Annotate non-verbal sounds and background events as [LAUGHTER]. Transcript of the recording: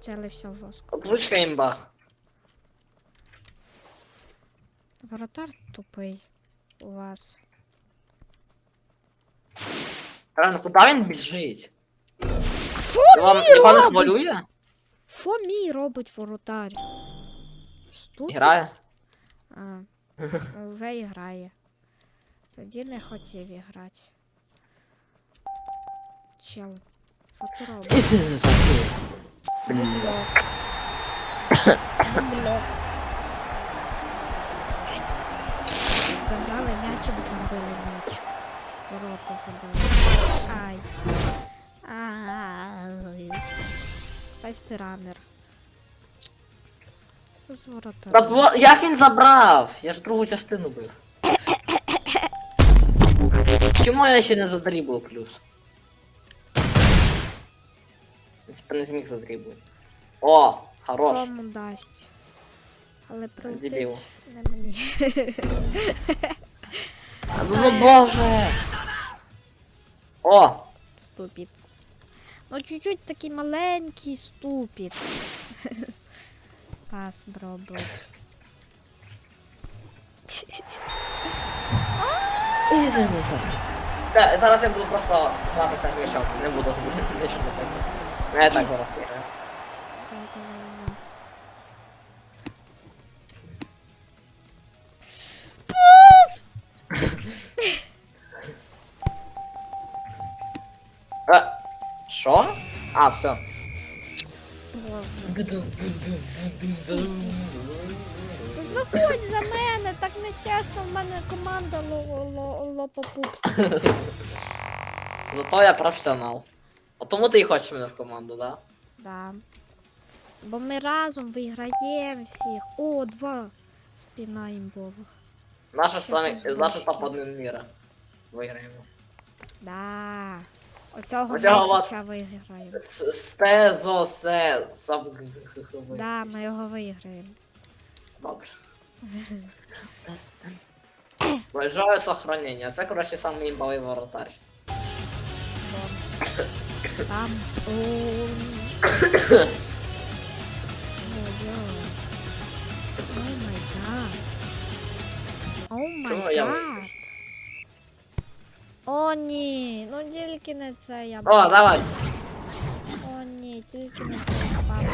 Целився жорстко. Озвучка імба. Воротар тупий у вас. Реально, куди він біжить? Що Вам мій його не робить? хвилює? Що мій робить воротар? Грає? А, вже і грає. Тоді не хотів іграти. Чел, що ти робиш? Блок. Блок. Забрали м'ячик, забили м'ячик. Ворота забили. Ай. Ай. Хтось ти ранер. Що з ворота? Та бо- як він забрав? Я ж другу частину бив. Чому я ще не задрібив плюс? Я типа не зміг задрібувати. О, хорош. Кому дасть. Але Дебіл. прилетить не мені. [LAUGHS] Ну боже. О! Ступід. Ну, чуть-чуть такий маленький ступід. [LAUGHS] Пас, бро, бро. Все, зараз я буду просто гратися з м'ячом, не буду з м'ячом робити. Ну, Я так зараз. Да-да-да. [LAUGHS] Е, Що? А, все. Заходь за мене, так нечесно, в мене команда лопопупс. [LAUGHS] Зато я професіонал. А тому ти і хочеш мене в команду, да? Да. Бо ми разом виграємо всіх. О, два. Спіна імбових. Наша з вами, наша важкі. топ-1 міра. Виграємо. Да. Оцього Оцього месяча виграємо. С- Стезо, се. Да, ми його виграємо. Добре. [COUGHS] Бажаю сохранення. Це, коротше, самий імбовий воротар. Там. О [COUGHS] май гад. О Чому май я гад. О ні, ну тільки не це я О, давай. О ні, тільки не це я бабу.